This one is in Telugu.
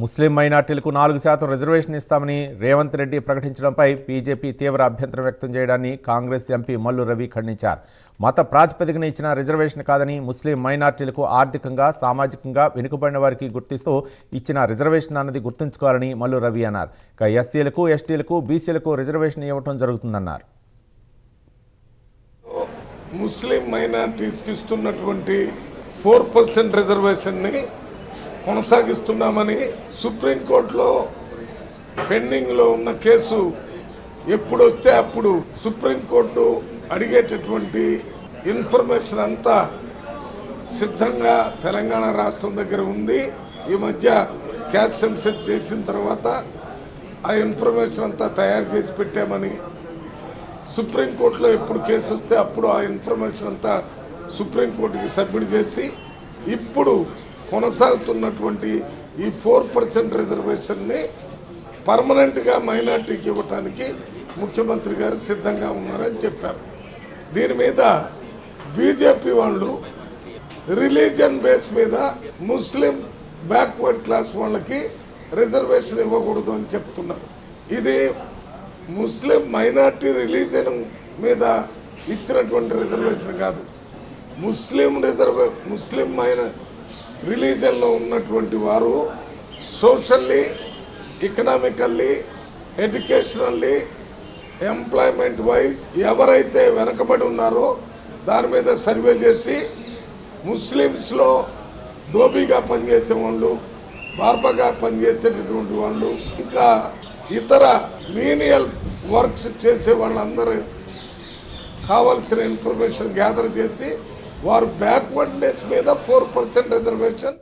ముస్లిం మైనార్టీలకు నాలుగు శాతం రిజర్వేషన్ ఇస్తామని రేవంత్ రెడ్డి ప్రకటించడంపై బీజేపీ తీవ్ర అభ్యంతరం వ్యక్తం చేయడాన్ని కాంగ్రెస్ ఎంపీ మల్లు రవి ఖండించారు. మత ప్రాతిపదికన ఇచ్చిన రిజర్వేషన్ కాదని ముస్లిం మైనార్టీలకు ఆర్థికంగా సామాజికంగా వెనుకబడిన వారికి గుర్తిస్తూ ఇచ్చిన రిజర్వేషన్ అన్నది గుర్తుంచుకోవాలని మల్లు రవి అన్నారు. ఇక ఎస్సీలకు ఎస్టీలకు బీసీలకు రిజర్వేషన్ ఇవ్వడం జరుగుతుందన్నారు. ముస్లిం మైనార్టీస్కి ఇస్తున్నటువంటి ఫోర్ పర్సెంట్ రిజర్వేషన్ని కొనసాగిస్తున్నామని సుప్రీంకోర్టులో పెండింగ్లో ఉన్న కేసు ఎప్పుడొస్తే అప్పుడు సుప్రీంకోర్టు అడిగేటటువంటి ఇన్ఫర్మేషన్ అంతా సిద్ధంగా తెలంగాణ రాష్ట్రం దగ్గర ఉంది. ఈ మధ్య క్యాష్ సెన్సెస్ చేసిన తర్వాత ఆ ఇన్ఫర్మేషన్ అంతా తయారు చేసి పెట్టామని సుప్రీంకోర్టులో ఎప్పుడు కేసు వస్తే అప్పుడు ఆ ఇన్ఫర్మేషన్ అంతా సుప్రీంకోర్టుకి సబ్మిట్ చేసి ఇప్పుడు కొనసాగుతున్నటువంటి ఈ ఫోర్ పర్సెంట్ రిజర్వేషన్ని పర్మనెంట్గా మైనార్టీకి ఇవ్వటానికి ముఖ్యమంత్రి గారు సిద్ధంగా ఉన్నారని చెప్పారు. దీని మీద బీజేపీ వాళ్ళు రిలీజన్ బేస్ మీద ముస్లిం బ్యాక్వర్డ్ క్లాస్ వాళ్ళకి రిజర్వేషన్ ఇవ్వకూడదు అని చెప్తున్నారు. ఇది ముస్లిం మైనార్టీ రిలీజన్ మీద ఇచ్చినటువంటి రిజర్వేషన్ కాదు. ముస్లిం రిజర్వే ముస్లిం మైన రిలీజన్లో ఉన్నటువంటి వారు socially economically educationally employment wise ఎవరైతే వెనకబడి ఉన్నారో దాని మీద సర్వే చేసి ముస్లిమ్స్లో దోబీగా పనిచేసే వాళ్ళు బార్బగా పనిచేసేటటువంటి వాళ్ళు ఇంకా ఇతర మీనియల్ వర్క్స్ చేసే వాళ్ళందరూ కావాల్సిన ఇన్ఫర్మేషన్ గ్యాదర్ చేసి వారు బ్యాక్వర్డ్నెస్ మీద ఫోర్ పర్సెంట్ రిజర్వేషన్